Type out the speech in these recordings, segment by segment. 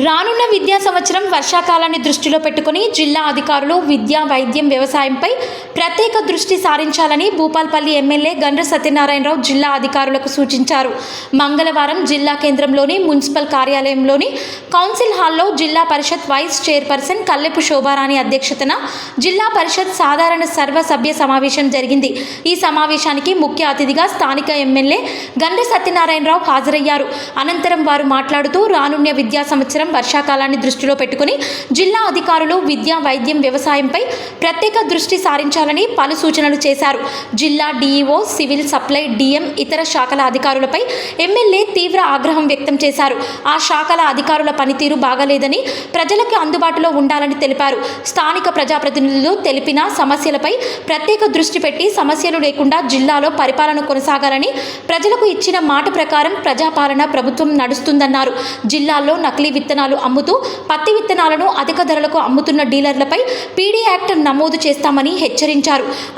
రానున్న విద్యా సంవత్సరం వర్షాకాలాన్ని దృష్టిలో పెట్టుకుని జిల్లా అధికారులు విద్యా వైద్యం వ్యవసాయంపై ప్రత్యేక దృష్టి సారించాలని భూపాల్పల్లి ఎమ్మెల్యే గండ్ర సత్యనారాయణరావు జిల్లా అధికారులకు సూచించారు. మంగళవారం జిల్లా కేంద్రంలోని మున్సిపల్ కార్యాలయంలోని కౌన్సిల్ హాల్లో జిల్లా పరిషత్ వైస్ చైర్పర్సన్ కల్లెపు శోభారాణి అధ్యక్షతన జిల్లా పరిషత్ సాధారణ సర్వసభ్య సమావేశం జరిగింది. ఈ సమావేశానికి ముఖ్య అతిథిగా స్థానిక ఎమ్మెల్యే గండ్ర సత్యనారాయణరావు హాజరయ్యారు. అనంతరం వారు మాట్లాడుతూ రానున్న విద్యా సంవత్సరం వర్షాకాలాన్ని దృష్టిలో పెట్టుకుని జిల్లా అధికారులు విద్యా వైద్యం వ్యవసాయంపై ప్రత్యేక దృష్టి సారించాలని పలు సూచనలు చేశారు. జిల్లా డీఈఓ సివిల్ సప్లై డిఎం ఇతర శాఖల అధికారులపై ఎమ్మెల్యే తీవ్ర ఆగ్రహం వ్యక్తం చేశారు. ఆ శాఖల అధికారుల పనితీరు బాగలేదని ప్రజలకు అందుబాటులో ఉండాలని తెలిపారు. స్థానిక ప్రజాప్రతినిధులు తెలిపిన సమస్యలపై ప్రత్యేక దృష్టి పెట్టి సమస్యలు లేకుండా జిల్లాలో పరిపాలన కొనసాగాలని ప్రజలకు ఇచ్చిన మాట ప్రకారం ప్రజాపాలన ప్రభుత్వం నడుస్తుందన్నారు. జిల్లాల్లో నకిలీ విత్తనాలు అమ్ముతూ పత్తి విత్తనాలను అధిక ధరలకు అమ్ముతున్న డీలర్లపై పీడీ యాక్ట్ నమోదు చేస్తామని హెచ్చరించారు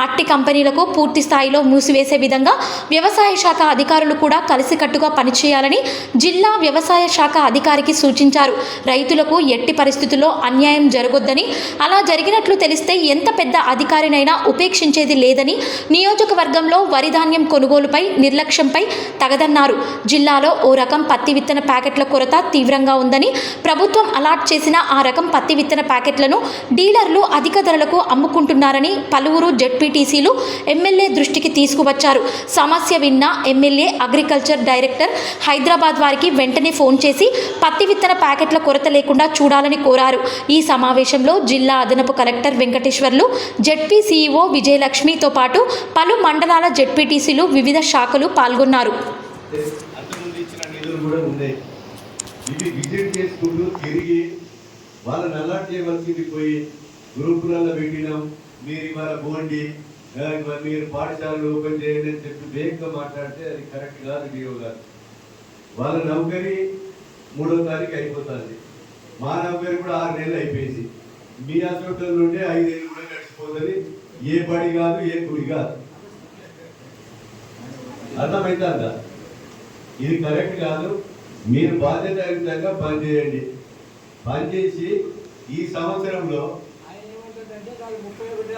అట్టి కంపెనీలకు పూర్తి స్థాయిలో మూసివేసే విధంగా వ్యవసాయ శాఖ అధికారులు కూడా కలిసికట్టుగా పనిచేయాలని జిల్లా వ్యవసాయ శాఖ అధికారికి సూచించారు. రైతులకు ఎట్టి పరిస్థితుల్లో అన్యాయం జరగొద్దని అలా జరిగినట్లు తెలిస్తే ఎంత పెద్ద అధికారినైనా ఉపేక్షించేది లేదని నియోజకవర్గంలో వరి ధాన్యం కొనుగోలుపై నిర్లక్ష్యంపై తగదన్నారు. జిల్లాలో ఓ రకం పత్తి విత్తన ప్యాకెట్ల కొరత తీవ్రంగా ఉందని ప్రభుత్వం అలాట్ చేసిన ఆ రకం పత్తి విత్తన ప్యాకెట్లను డీలర్లు అధిక ధరలకు అమ్ముకుంటున్నారని పలువురు జెడ్పీటీసీలు ఎమ్మెల్యే దృష్టికి తీసుకువచ్చారు. సమస్య విన్న ఎమ్మెల్యే అగ్రికల్చర్ డైరెక్టర్ హైదరాబాద్ వారికి వెంటనే ఫోన్ చేసి పత్తి విత్తన ప్యాకెట్ల కొరత లేకుండా చూడాలని కోరారు. ఈ సమావేశంలో జిల్లా అదనపు కలెక్టర్ వెంకటేశ్వర్లు జెడ్పీ సీఈఓ విజయలక్ష్మితో పాటు పలు మండలాల జెడ్పీటీసీలు వివిధ శాఖలు పాల్గొన్నారు. ఇవి విజిట్ చేసుకుంటూ తిరిగి వాళ్ళని అలర్ట్ చేయవలసింది పోయి గ్రూపులలో పెట్టినాం. మీరు ఇవాళ పోండి మీరు పాఠశాలలు ఓపెన్ చేయండి అని చెప్పి వేగంగా మాట్లాడితే అది కరెక్ట్ కాదు డిఓ గారు. వాళ్ళ నౌకరి మూడో తారీఖు అయిపోతుంది. మా నౌకరి కూడా ఆరు నెలలు అయిపోయింది. మీ హాస్పిటల్ నుండి ఐదేళ్ళు కూడా గడిచిపోతుంది. ఏ పడి కాదు ఏ కుడి కాదు. అర్థమవుతుందా ఇది కరెక్ట్ కాదు. మీరు బాధ్యతాయుతంగా పనిచేయండి. పనిచేసి ఈ సంవత్సరంలో ముప్పై ఒకటి